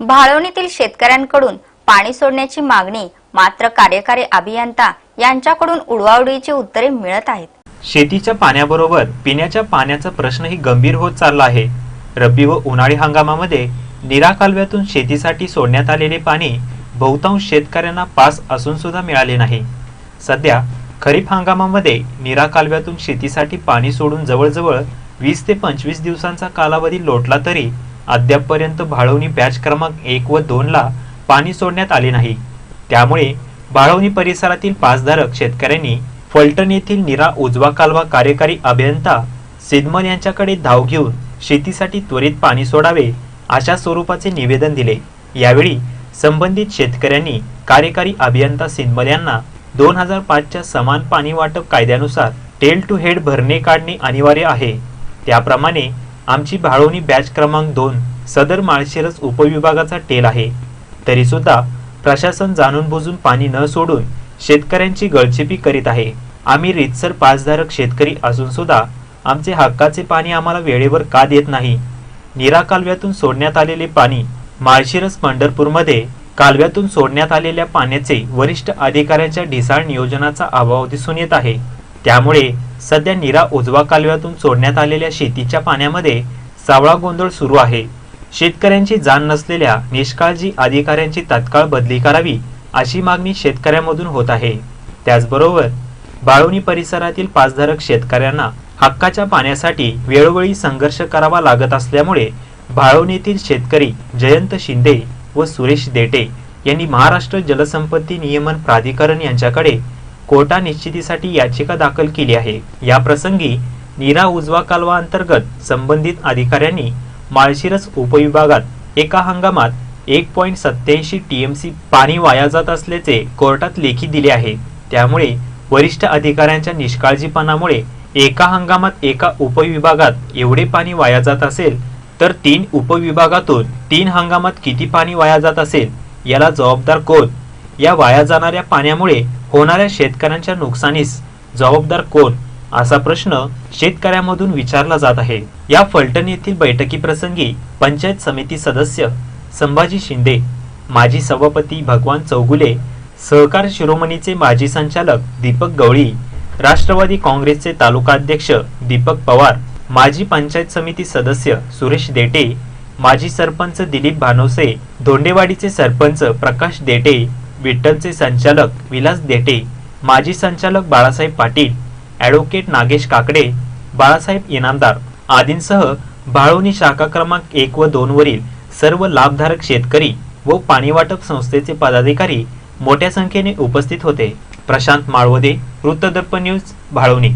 भाळवणीतील शेतकऱ्यांकडून पाणी सोडण्याची मागणी मात्र कार्यकारी अभियंता यांच्याकडून उडवाउडीची उत्तरे मिळत आहेत. शेतीच्या पाण्याबरोबर पिण्याच्या पाण्याचा प्रश्नही गंभीर होत चालला आहे. रब्बी व उन्हाळी हंगामामध्ये निरा कालव्यातून शेतीसाठी सोडण्यात आलेले पाणी बहुतांश शेतकऱ्यांना पास असून सुद्धा मिळाले नाही. सध्या खरीप हंगामामध्ये निरा कालव्यातून शेतीसाठी पाणी सोडून जवळजवळ वीस ते पंचवीस दिवसांचा कालावधी लोटला तरी अद्यापपर्यंत भाळवणी बॅच क्रमांक एक व दोनला पाणी सोडण्यात आले नाही. त्यामुळे भाळवणी परिसरातील पासधारक शेतकऱ्यांनी फलटण येथील निरा उजवा कालवा कार्यकारी अभियंता सिद्धमल यांच्याकडे धाव घेऊन शेतीसाठी त्वरित पाणी सोडावे अशा स्वरूपाचे निवेदन दिले. यावेळी संबंधित शेतकऱ्यांनी कार्यकारी अभियंता सिद्धमल यांना दोन हजार पाचच्या समान पाणी वाटप कायद्यानुसार टेल टू हेड भरणे काढणे अनिवार्य आहे. त्याप्रमाणे आमची भाळवणी बॅच क्रमांक दोन सदर माळशिरस उपविभागाचा टेल आहे. तरीसुद्धा प्रशासन जाणून बुजून पाणी न सोडून शेतकऱ्यांची गळचेपी करीत आहे. आम्ही रितसर पासधारक शेतकरी असून सुद्धा आमचे हक्काचे पाणी आम्हाला वेळेवर का देत नाही? निरा कालव्यातून सोडण्यात आलेले पाणी माळशिरस पंढरपूरमध्ये कालव्यातून सोडण्यात आलेल्या पाण्याचे वरिष्ठ अधिकाऱ्यांच्या ढिसाळ नियोजनाचा अभाव दिसून येत आहे. त्यामुळे सध्या निरा उजवा कालव्यातून सोडण्यात आलेल्या शेतीच्या पाण्यामध्ये सावळा गोंधळ सुरू आहे. शेतकऱ्यांची जाण नसलेल्या निष्काळजी अधिकाऱ्यांची तत्काळ बदली करावी अशी मागणी शेतकऱ्यांमधून होत आहे. त्याचबरोबर बाळवणी परिसरातील पासधारक शेतकऱ्यांना हक्काच्या पाण्यासाठी वेळोवेळी संघर्ष करावा लागत असल्यामुळे बाळवणीतील शेतकरी जयंत शिंदे व सुरेश देटे यांनी महाराष्ट्र जलसंपत्ती नियमन प्राधिकरण यांच्याकडे कोर्टा निश्चितीसाठी याचिका दाखल केली आहे. या प्रसंगी नीरा उजवा कालवा अंतर्गत संबंधित अधिकाऱ्यांनी माळशिरस उपविभागात एका हंगामात एक पॉईंट सत्याऐंशी टीएमसी पाणी वाया जात असल्याचे कोर्टात लेखी दिले आहे. त्यामुळे वरिष्ठ अधिकाऱ्यांच्या निष्काळजीपणामुळे एका हंगामात एका उपविभागात एवढे पाणी वाया जात असेल तर तीन उपविभागातून तीन हंगामात किती पाणी वाया जात असेल याला जबाबदार कोण? या वाया जाणाऱ्या पाण्यामुळे होणाऱ्या शेतकऱ्यांच्या नुकसानीस जबाबदार कोण? असा प्रश्न शेतकऱ्यांमधून विचारला जात आहे. या फलटण येथील बैठकीप्रसंगी पंचायत समिती सदस्य संभाजी शिंदे माजी सभापती भगवान चौगुले सहकार शिरोमणीचे माजी संचालक दीपक गवळी राष्ट्रवादी काँग्रेसचे तालुकाध्यक्ष दीपक पवार माजी पंचायत समिती सदस्य सुरेश देटे माजी सरपंच दिलीप भानोसे धोंडेवाडीचे सरपंच प्रकाश देटे विठ्ठलचे संचालक विलास देटे माजी संचालक बाळासाहेब पाटील ॲडव्होकेट नागेश काकडे बाळासाहेब इनामदार आदींसह भाळवणी शाखा क्रमांक एक व दोन वरील सर्व लाभधारक शेतकरी व पाणीवाटप संस्थेचे पदाधिकारी मोठ्या संख्येने उपस्थित होते. प्रशांत माळवदे वृत्तदर्पण न्यूज भाळवणी.